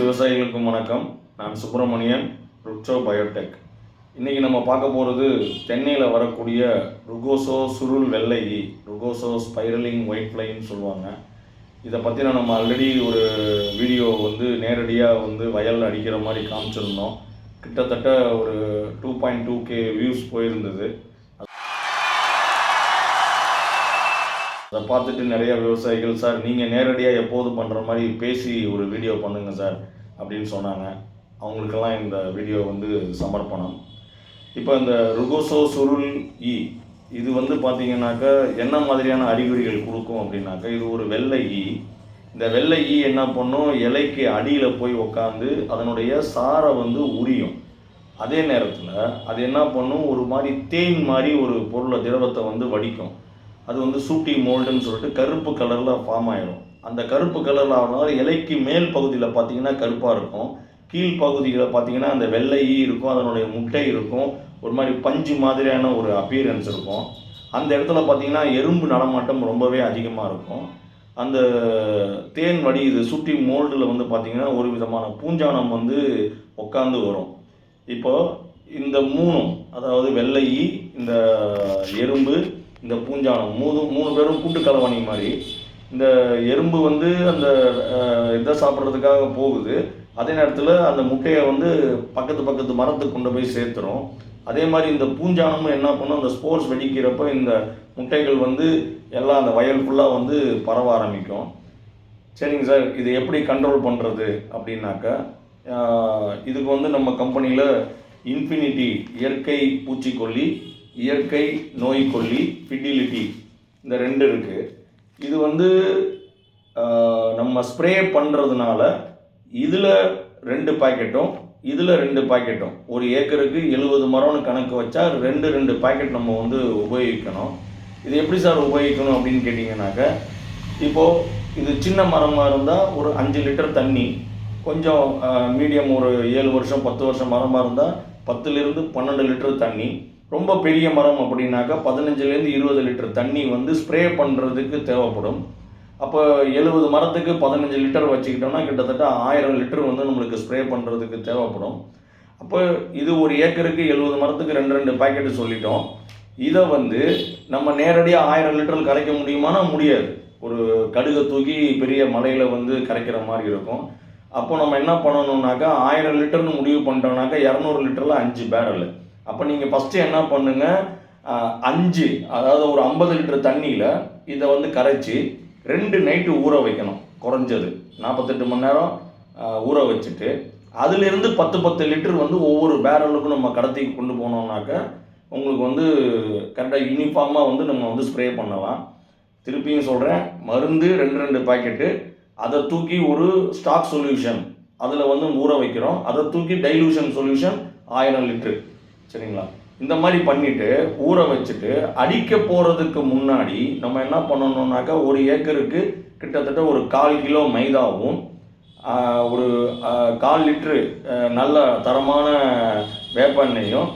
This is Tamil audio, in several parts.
விவசாயிகளுக்கும் வணக்கம். நான் சுப்பிரமணியன் ருட்சோ பயோடெக். இன்றைக்கி நம்ம பார்க்க போகிறது தென்னையில் வரக்கூடிய ருகோசோ சுருள் வெள்ளை ருகோசோ ஸ்பைரலிங் ஒயிட் ஃப்ளைன்னு சொல்லுவாங்க. இதை பற்றின நம்ம ஆல்ரெடி ஒரு வீடியோ வந்து நேரடியாக வந்து வயலில் அடிக்கிற மாதிரி காமிச்சிருந்தோம். கிட்டத்தட்ட ஒரு two point two K views போயிருந்தது. அதை பார்த்துட்டு நிறைய விவசாயிகள் சார் நீங்கள் நேரடியாக எப்போதும் பண்ணுற மாதிரி பேசி ஒரு வீடியோ பண்ணுங்கள் சார் அப்படின்னு சொன்னாங்க. அவங்களுக்கெல்லாம் இந்த வீடியோ வந்து சமர்ப்பணம். இப்போ இந்த ருகோசோ சுருள் இ இது வந்து பார்த்தீங்கன்னாக்கா என்ன மாதிரியான அறிகுறிகள் கொடுக்கும் அப்படின்னாக்கா இது ஒரு வெள்ளை ஈ இந்த வெள்ளை ஈ என்ன பண்ணும்? இலைக்கு அடியில் போய் உக்காந்து அதனுடைய சாரை வந்து உரியும். அதே நேரத்தில் அது என்ன பண்ணும்? ஒரு மாதிரி தேன் மாதிரி ஒரு பொருளை திரவத்தை வந்து வடிக்கும். அது வந்து சூட்டி மோல்டுன்னு சொல்லிட்டு கருப்பு கலரில் ஃபார்ம் ஆயிடும் அந்த கருப்பு கலரில் ஆகிறதுனால இலைக்கு மேல் பகுதியில் பார்த்தீங்கன்னா கருப்பாக இருக்கும். கீழ் பகுதியில் பார்த்தீங்கன்னா அந்த வெள்ளை ஈ இருக்கும் அதனுடைய முட்டை இருக்கும். ஒரு மாதிரி பஞ்சு மாதிரியான ஒரு அப்பியரன்ஸ் இருக்கும். அந்த இடத்துல பார்த்தீங்கன்னா எறும்பு நடமாட்டம் ரொம்பவே அதிகமாக இருக்கும். அந்த தேன் வடி இது சுற்றி மோல்டில் வந்து பார்த்திங்கன்னா ஒரு விதமான பூஞ்சானம் வந்து உட்காந்து வரும். இப்போது இந்த மூணும் அதாவது வெள்ளை ஈ இந்த எறும்பு இந்த பூஞ்சானம் மூணு மூணு பேரும் கூட்டு கலவாணி மாதிரி. இந்த எறும்பு வந்து அந்த இதை சாப்பிட்றதுக்காக போகுது. அதே நேரத்தில் அந்த முட்டையை வந்து பக்கத்து பக்கத்து மரத்துக்கு கொண்டு போய் சேர்த்துரும். அதே மாதிரி இந்த பூஞ்சானமும் என்ன பண்ணும் அந்த ஸ்போர்ட்ஸ் வெடிக்கிறப்ப இந்த முட்டைகள் வந்து எல்லாம் அந்த வயல் ஃபுல்லாக வந்து பரவ ஆரம்பிக்கும். சரிங்க சார் இது எப்படி கண்ட்ரோல் பண்ணுறது அப்படின்னாக்கா இதுக்கு வந்து நம்ம கம்பெனியில் இன்ஃபினிட்டி இயற்கை பூச்சிக்கொல்லி இயற்கை நோய்க்கொல்லி ஃபிடிலிட்டி இந்த ரெண்டு இருக்குது இது வந்து நம்ம ஸ்ப்ரே பண்ணுறதுனால இதில் ரெண்டு பாக்கெட்டும் இதில் ரெண்டு பாக்கெட்டும் ஒரு ஏக்கருக்கு எழுபது மரம்னு கணக்கு வச்சா ரெண்டு ரெண்டு பாக்கெட் நம்ம வந்து உபயோகிக்கணும். இது எப்படி சார் உபயோகிக்கணும் அப்படின்னு கேட்டிங்கனாக்க இப்போது இது சின்ன மரமாக இருந்தால் ஒரு அஞ்சு லிட்டர் தண்ணி கொஞ்சம் மீடியம் ஒரு ஏழு வருஷம் பத்து வருஷம் மரமாக இருந்தால் பத்துலேருந்து பன்னெண்டு லிட்டர் தண்ணி ரொம்ப பெரிய மரம் அப்படின்னாக்கா பதினஞ்சுலேருந்து இருபது லிட்டர் தண்ணி வந்து ஸ்ப்ரே பண்ணுறதுக்கு தேவைப்படும். அப்போ எழுபது மரத்துக்கு பதினஞ்சு லிட்டர் வச்சுக்கிட்டோம்னா கிட்டத்தட்ட ஆயிரம் லிட்டர் வந்து நம்மளுக்கு ஸ்ப்ரே பண்ணுறதுக்கு தேவைப்படும். அப்போ இது ஒரு ஏக்கருக்கு எழுபது மரத்துக்கு ரெண்டு ரெண்டு பாக்கெட்டு சொல்லிட்டோம். இதை வந்து நம்ம நேரடியாக ஆயிரம் லிட்டர் கரைக்க முடியுமானா முடியாது. ஒரு கடுகை தூக்கி பெரிய மலையில் வந்து கரைக்கிற மாதிரி இருக்கும். அப்போ நம்ம என்ன பண்ணணும்னாக்கா ஆயிரம் லிட்டர்னு முடிவு பண்ணிட்டோம்னாக்கா இரநூறு லிட்டரில் அஞ்சு பேரல் அப்போ நீங்கள் ஃபஸ்ட்டு என்ன பண்ணுங்க அஞ்சு அதாவது ஒரு ஐம்பது லிட்டர் தண்ணியில் இதை வந்து கரைச்சி ரெண்டு நைட்டு ஊற வைக்கணும் குறைஞ்சது. நாற்பத்தெட்டு மணி நேரம் ஊற வச்சுட்டு அதுலேருந்து பத்து பத்து லிட்டர் வந்து ஒவ்வொரு பேரலுக்கும் நம்ம கடத்தி கொண்டு போனோம்னாக்க உங்களுக்கு வந்து கரெக்டாக யூனிஃபார்மாக வந்து நம்ம வந்து ஸ்ப்ரே பண்ணலாம். திருப்பியும் சொல்கிறேன் மருந்து ரெண்டு ரெண்டு பாக்கெட்டு அதை தூக்கி ஒரு ஸ்டாக் சொல்யூஷன் அதில் வந்து ஊற வைக்கிறோம். அதை தூக்கி டைலூஷன் சொல்யூஷன் ஆயிரம் லிட்ரு சரிங்களா? இந்த மாதிரி பண்ணிட்டு ஊற வச்சுட்டு அடிக்க போகிறதுக்கு முன்னாடி நம்ம என்ன பண்ணணுன்னாக்கா ஒரு ஏக்கருக்கு கிட்டத்தட்ட ஒரு கால் கிலோ மைதாவும் ஒரு கால் லிட்ரு நல்ல தரமான வேப்பெண்ணையும்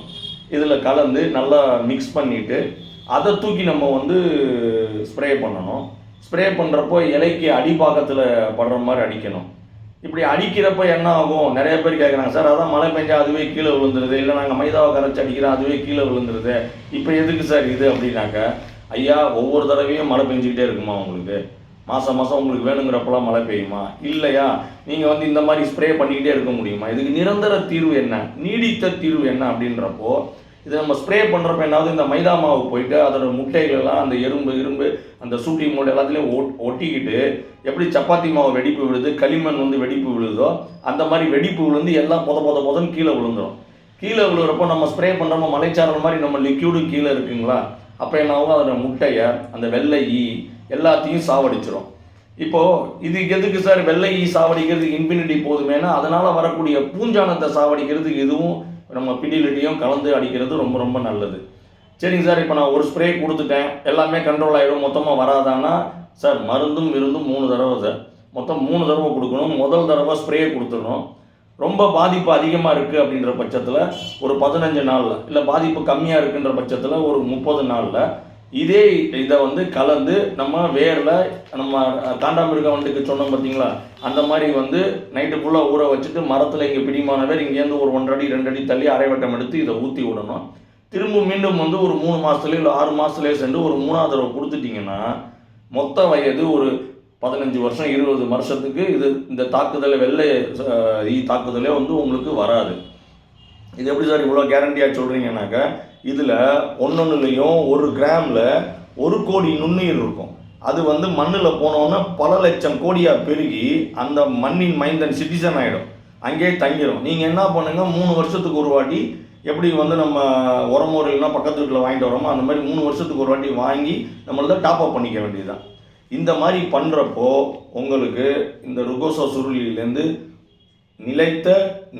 இதில் கலந்து நல்லா மிக்ஸ் பண்ணிவிட்டு அதை தூக்கி நம்ம வந்து ஸ்ப்ரே பண்ணணும். ஸ்ப்ரே பண்ணுறப்போ இலைக்கு அடிப்பாக்கத்தில் படுற மாதிரி அடிக்கணும். இப்படி அடிக்கிறப்ப என்ன ஆகும் நிறைய பேர் கேட்குறாங்க சார் அதான் மழை பெஞ்சா அதுவே கீழே விழுந்துருது. இல்லை நாங்கள் மைதாவை கரைச்சி அடிக்கிறோம் அதுவே கீழே விழுந்துருது. இப்போ எதுக்கு சார் இது? அப்படின்னாக்க ஐயா ஒவ்வொரு தடவையும் மழை பெஞ்சிக்கிட்டே இருக்குமா உங்களுக்கு? மாதம் மாதம் உங்களுக்கு வேணுங்கிறப்பெல்லாம் மழை பெய்யுமா? இல்லையா? நீங்கள் வந்து இந்த மாதிரி ஸ்ப்ரே பண்ணிக்கிட்டே இருக்க முடியுமா? இதுக்கு நிரந்தர தீர்வு என்ன? நீடித்த தீர்வு என்ன? அப்படின்றப்போ இதை நம்ம ஸ்ப்ரே பண்ணுறப்ப என்னாவது இந்த மைதா மாவு போயிட்டு அதோட முட்டைகளெல்லாம் அந்த எறும்பு இரும்பு அந்த சூட்டி மூட்டை எல்லாத்துலேயும் ஒட் ஒட்டிக்கிட்டு எப்படி சப்பாத்தி மாவு வெடிப்பு விழுது களிமண் வந்து வெடிப்பு விழுதோ அந்த மாதிரி வெடிப்பு விழுந்து எல்லாம் பொத பொத பொதன்னு கீழே விழுந்துரும். கீழே விழுகிறப்போ நம்ம ஸ்ப்ரே பண்ணுறப்போ மலைச்சாரல் மாதிரி நம்ம லிக்யூடு கீழே இருக்குங்களா? அப்போ என்ன ஆகும்? அதோட முட்டையை அந்த வெள்ளை ஈ எல்லாத்தையும் சாவடிச்சிடும் இப்போது இது எதுக்கு சார் வெள்ளை ஈ சாவடிக்கிறதுக்கு இன்ஃபினிட்டி போதுமேனா அதனால் வரக்கூடிய பூஞ்சானத்தை சாவடிக்கிறதுக்கு இதுவும் நம்ம பிடிலிட்டியும் கலந்து அடிக்கிறது ரொம்ப ரொம்ப நல்லது. சரிங்க சார் இப்போ நான் ஒரு ஸ்ப்ரே கொடுத்துட்டேன். எல்லாமே கண்ட்ரோல் ஆகிடும் மொத்தமாக வராதானா சார் மருந்தும் விருந்தும் மூணு தடவை சார். மொத்தம் மூணு தடவை கொடுக்கணும். முதல் தடவை ஸ்ப்ரே கொடுத்துடணும். ரொம்ப பாதிப்பு அதிகமாக இருக்குது அப்படின்ற பட்சத்தில் ஒரு பதினஞ்சு நாளில் இல்லை பாதிப்பு கம்மியாக இருக்குன்ற பட்சத்தில் ஒரு முப்பது நாளில் இதே இதை வந்து கலந்து நம்ம வேரில் நம்ம காண்டாமிருக வண்டுக்கு சொன்னோம் பார்த்தீங்களா? அந்த மாதிரி வந்து நைட்டு ஃபுல்லாக ஊற வச்சுட்டு மரத்தில் இங்கே பிடிமானவர் இங்கேருந்து ஒரு ஒன்றடி அடி ரெண்டு அடி தள்ளி அரைவட்டம் எடுத்து இதை ஊற்றி விடணும். திரும்ப மீண்டும் வந்து ஒரு மூணு மாதத்துலேயோ இல்லை ஆறு மாதத்துலேயோ சென்று ஒரு மூணாவது தடவை கொடுத்துட்டிங்கன்னா மொத்த வயது ஒரு பதினஞ்சு வருஷம் இருபது வருஷத்துக்கு இது இந்த தாக்குதலை வெள்ளை தாக்குதலே வந்து உங்களுக்கு வராது. இது எப்படி சார் இவ்வளோ கேரண்டியாக சொல்கிறீங்கன்னாக்கா இதில் ஒன்னொன்னுலேயும் ஒரு கிராமில் ஒரு கோடி நுண்ணுயிர் இருக்கும். அது வந்து மண்ணில் போனோன்னா பல லட்சம் கோடியாக பெருகி அந்த மண்ணின் மைந்தன் சிட்டிசன் ஆகிடும் அங்கேயே தங்கிடும் நீங்கள் என்ன பண்ணுங்கள் மூணு வருஷத்துக்கு ஒரு வாட்டி எப்படி வந்து நம்ம உரமோ இல்லைன்னா பக்கத்து வீட்டில் வாங்கிட்டு வரோமோ அந்த மாதிரி மூணு வருஷத்துக்கு ஒரு வாட்டி வாங்கி நம்மள டாப் அப் பண்ணிக்க வேண்டியதுதான். இந்த மாதிரி பண்ணுறப்போ உங்களுக்கு இந்த ருகோசா சுருளிலேருந்து நிலைத்த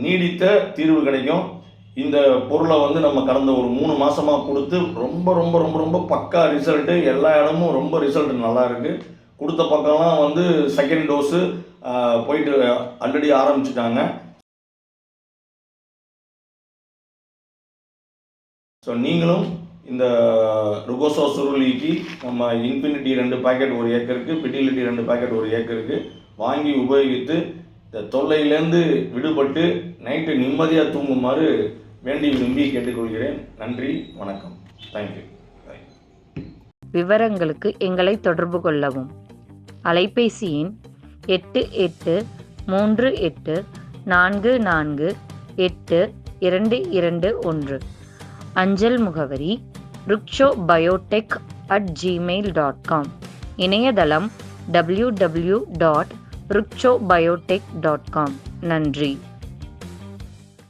நீடித்த தீர்வு கிடைக்கும். இந்த பொருளை வந்து நம்ம கடந்த ஒரு மூணு மாதமாக கொடுத்து ரொம்ப ரொம்ப ரொம்ப ரொம்ப பக்கா ரிசல்ட்டு எல்லா இடமும் ரொம்ப ரிசல்ட் நல்லா இருக்கு. கொடுத்த பக்கம்லாம் வந்து செகண்ட் டோஸு போயிட்டு ஆல்ரெடி ஆரம்பிச்சிட்டாங்க. ஸோ நீங்களும் இந்த ருகோசோ சுருளிக்கு நம்ம இன்ஃபினிட்டி ரெண்டு பாக்கெட் ஒரு ஏக்கருக்கு பிட்டிலிட்டி ரெண்டு பாக்கெட் ஒரு ஏக்கருக்கு வாங்கி உபயோகித்து இந்த தொல்லையிலேருந்து விடுபட்டு நைட்டு நிம்மதியாக தூங்குமாறு வேண்டி விரும்பி கேட்டுக்கொள்கிறேன். நன்றி வணக்கம். தேங்க்யூ விவரங்களுக்கு எங்களை தொடர்பு கொள்ளவும். அலைபேசி எண் எட்டு எட்டு மூன்று எட்டு நான்கு நான்கு எட்டு இரண்டு இரண்டு ஒன்று. அஞ்சல் முகவரி Ruksho biotech at Gmail dot com. இணையதளம் W W dot Ruksho biotech dot com. நன்றி.